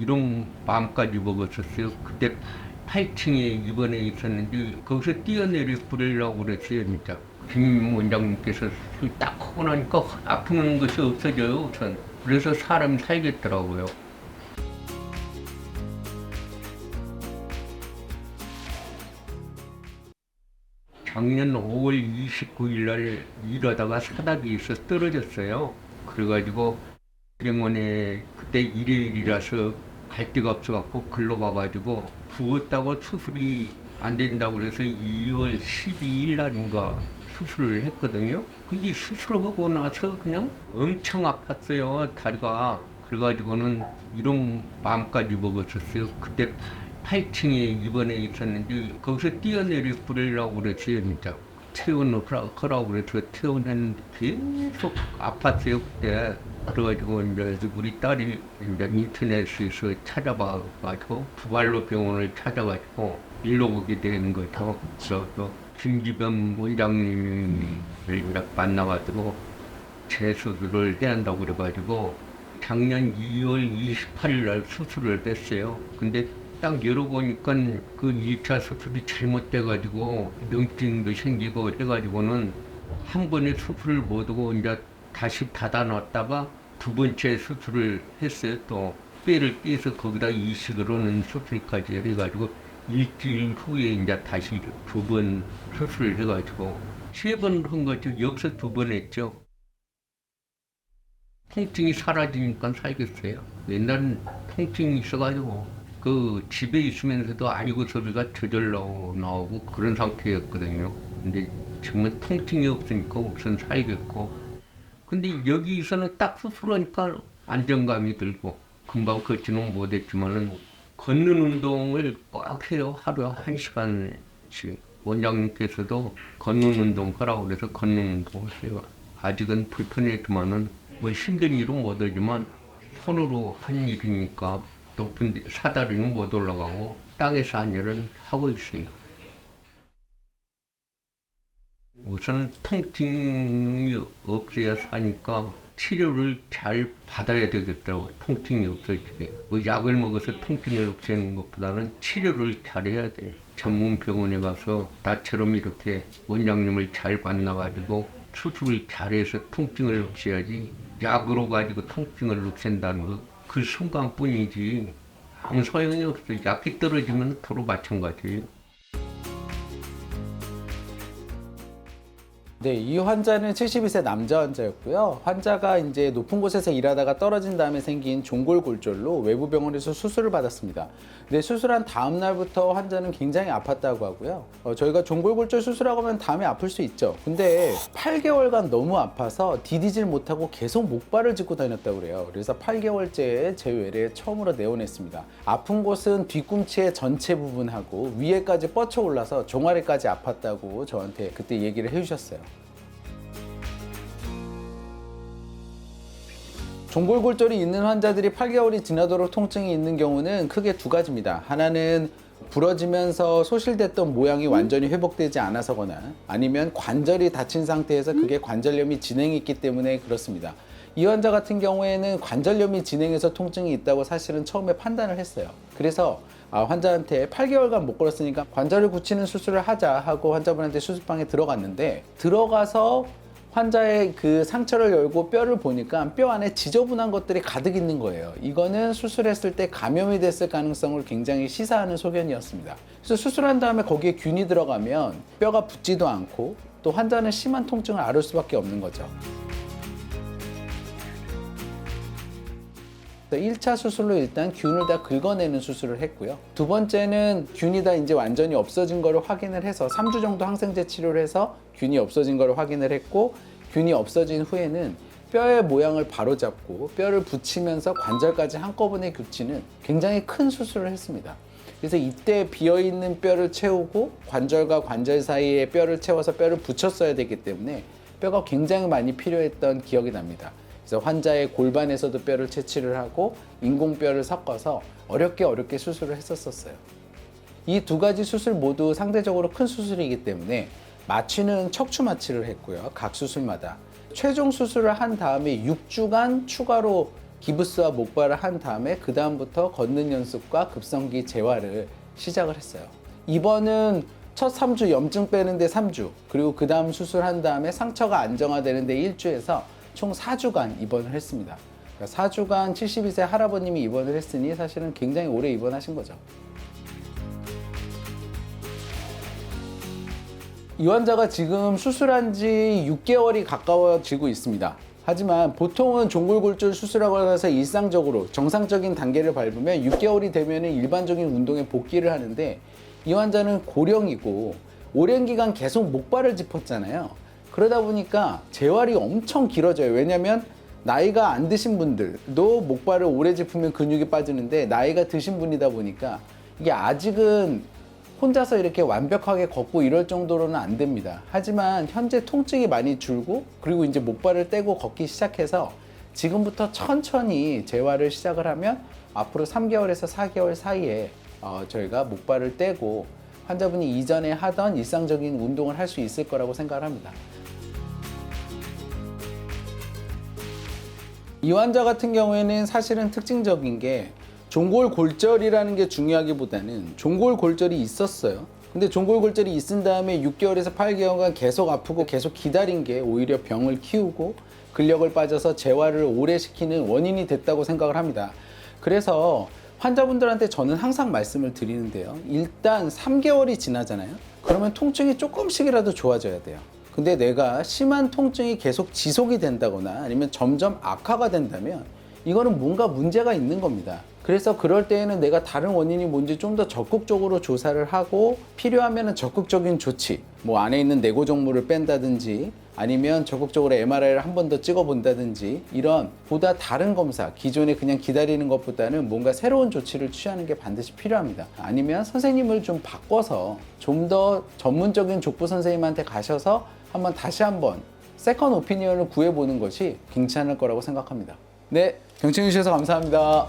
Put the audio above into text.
이런 마음까지 먹었었어요. 그때 8층에 입원해 있었는데 거기서 뛰어내려 버리려고 그랬어요, 진짜. 김 원장님께서 술딱 하고 나니까 아픈 것이 없어져요, 우선. 그래서 사람이 살겠더라고요. 작년 5월 29일 날 일하다가 사닥이 있어 떨어졌어요. 그래가지고 병원에 그때 일요일이라서 갈 데가 없어갖고 글로 가가지고 부었다고 수술이 안 된다고 그래서 2월 12일 날인가 수술을 했거든요. 근데 수술하고 나서 그냥 엄청 아팠어요, 다리가. 그래가지고는 이런 마음까지 먹었었어요. 그때 8층에 입원해 있었는데 거기서 뛰어내려 버리려고 그랬어요, 진짜. 퇴원하라고 그래서 퇴원했는데 계속 아팠어요, 그때. 그래가지고 이제 우리 딸이 이제 인터넷에서 찾아봐가지고 부발로 병원을 찾아가지고 일로 오게 되는 거죠. 그래서 김기범 원장님을 만나가지고 재수술을 해야 한다고 그래가지고 작년 2월 28일 날 수술을 했어요. 근데 딱 열어보니까 그 2차 수술이 잘못돼가지고 명증도 생기고 해가지고는 한 번에 수술을 못 하고 이제 다시 닫아 놨다가 두 번째 수술을 했어요. 또 뼈를 떼서 거기다 이식을 하는 수술까지 해가지고 일주일 후에 이제 다시 두 번 수술을 해가지고 세 번 한 거죠. 여기서 두번 했죠. 통증이 사라지니까 살겠어요. 옛날엔 통증이 있어가지고 그 집에 있으면서도 아이고 소리가 저절로 나오고 그런 상태였거든요. 근데 지금은 통증이 없으니까 우선 살겠고. 근데 여기서는 딱 수술하니까 안정감이 들고 금방 걷지는 못했지만은 걷는 운동을 꼭 해요. 하루에 한 시간씩. 원장님께서도 걷는 운동 하라고 그래서 걷는 운동을 해요. 아직은 불편했지만은 뭐 힘든 일은 못 하지만 손으로 한 일이니까 높은 데, 사다리는 못 올라가고 땅에서 한 일은 하고 있어요. 우선 통증이 없어야 사니까 치료를 잘 받아야 되겠다고 통증이 없어지게. 뭐 약을 먹어서 통증을 없애는 것보다는 치료를 잘해야 돼. 전문 병원에 가서 나처럼 이렇게 원장님을 잘 만나가지고 수술을 잘해서 통증을 없애야지 약으로 가지고 통증을 없앤다는 거. 그 순간뿐이지. 아무 소용이 없어. 약이 떨어지면 서로 마찬가지 네, 이 환자는 72세 남자 환자였고요. 환자가 이제 높은 곳에서 일하다가 떨어진 다음에 생긴 종골골절로 외부 병원에서 수술을 받았습니다. 근데 수술한 다음 날부터 환자는 굉장히 아팠다고 하고요. 어, 저희가 종골골절 수술하고 하면 다음에 아플 수 있죠. 근데 8개월간 너무 아파서 디디질 못하고 계속 목발을 짚고 다녔다고 그래요. 그래서 8개월째에 제 외래에 처음으로 내원했습니다. 아픈 곳은 뒤꿈치의 전체 부분하고 위에까지 뻗쳐 올라서 종아리까지 아팠다고 저한테 그때 얘기를 해주셨어요. 종골골절이 있는 환자들이 8개월이 지나도록 통증이 있는 경우는 크게 두 가지입니다. 하나는 부러지면서 소실됐던 모양이 완전히 회복되지 않아서거나 아니면 관절이 다친 상태에서 그게 관절염이 진행했기 때문에 그렇습니다. 이 환자 같은 경우에는 관절염이 진행해서 통증이 있다고 사실은 처음에 판단을 했어요. 그래서 아, 환자한테 8개월간 못 걸었으니까 관절을 굳히는 수술을 하자 하고 환자분한테 수술방에 들어갔는데 들어가서 환자의 그 상처를 열고 뼈를 보니까 뼈 안에 지저분한 것들이 가득 있는 거예요. 이거는 수술했을 때 감염이 됐을 가능성을 굉장히 시사하는 소견이었습니다. 그래서 수술한 다음에 거기에 균이 들어가면 뼈가 붙지도 않고 또 환자는 심한 통증을 앓을 수밖에 없는 거죠. 1차 수술로 일단 균을 다 긁어내는 수술을 했고요. 두 번째는 균이 다 이제 완전히 없어진 거를 확인을 해서 3주 정도 항생제 치료를 해서 균이 없어진 거를 확인을 했고 균이 없어진 후에는 뼈의 모양을 바로잡고 뼈를 붙이면서 관절까지 한꺼번에 굳히는 굉장히 큰 수술을 했습니다. 그래서 이때 비어 있는 뼈를 채우고 관절과 관절 사이에 뼈를 채워서 뼈를 붙였어야 되기 때문에 뼈가 굉장히 많이 필요했던 기억이 납니다. 그래서 환자의 골반에서도 뼈를 채취를 하고 인공뼈를 섞어서 어렵게 어렵게 수술을 했었었어요. 이 두 가지 수술 모두 상대적으로 큰 수술이기 때문에 마취는 척추 마취를 했고요. 각 수술마다 최종 수술을 한 다음에 6주간 추가로 기부스와 목발을 한 다음에 그 다음부터 걷는 연습과 급성기 재활을 시작을 했어요. 입원은 첫 3주 염증 빼는데 3주 그리고 그 다음 수술한 다음에 상처가 안정화되는데 1주에서 총 4주간 입원을 했습니다. 그러니까 4주간 72세 할아버님이 입원을 했으니 사실은 굉장히 오래 입원하신 거죠. 이 환자가 지금 수술한 지 6개월이 가까워지고 있습니다. 하지만 보통은 종골골절 수술하고 해서 일상적으로 정상적인 단계를 밟으면 6개월이 되면 일반적인 운동에 복귀를 하는데 이 환자는 고령이고 오랜 기간 계속 목발을 짚었잖아요. 그러다 보니까 재활이 엄청 길어져요. 왜냐면 나이가 안 드신 분들도 목발을 오래 짚으면 근육이 빠지는데 나이가 드신 분이다 보니까 이게 아직은 혼자서 이렇게 완벽하게 걷고 이럴 정도로는 안 됩니다. 하지만 현재 통증이 많이 줄고 그리고 이제 목발을 떼고 걷기 시작해서 지금부터 천천히 재활을 시작을 하면 앞으로 3개월에서 4개월 사이에 어, 저희가 목발을 떼고 환자분이 이전에 하던 일상적인 운동을 할 수 있을 거라고 생각을 합니다. 이 환자 같은 경우에는 사실은 특징적인 게 종골 골절이라는 게 중요하기보다는 종골 골절이 있었어요. 근데 종골 골절이 있은 다음에 6개월에서 8개월간 계속 아프고 계속 기다린 게 오히려 병을 키우고 근력을 빠져서 재활을 오래 시키는 원인이 됐다고 생각을 합니다. 그래서 환자분들한테 저는 항상 말씀을 드리는데요. 일단 3개월이 지나잖아요. 그러면 통증이 조금씩이라도 좋아져야 돼요. 근데 내가 심한 통증이 계속 지속이 된다거나 아니면 점점 악화가 된다면 이거는 뭔가 문제가 있는 겁니다. 그래서 그럴 때에는 내가 다른 원인이 뭔지 좀 더 적극적으로 조사를 하고 필요하면 적극적인 조치, 뭐 안에 있는 내고정물을 뺀다든지 아니면 적극적으로 MRI를 한 번 더 찍어 본다든지 이런 보다 다른 검사, 기존에 그냥 기다리는 것보다는 뭔가 새로운 조치를 취하는 게 반드시 필요합니다. 아니면 선생님을 좀 바꿔서 좀 더 전문적인 족부 선생님한테 가셔서 한번 다시 한번 세컨 오피니언을 구해보는 것이 괜찮을 거라고 생각합니다. 네, 경청해 주셔서 감사합니다.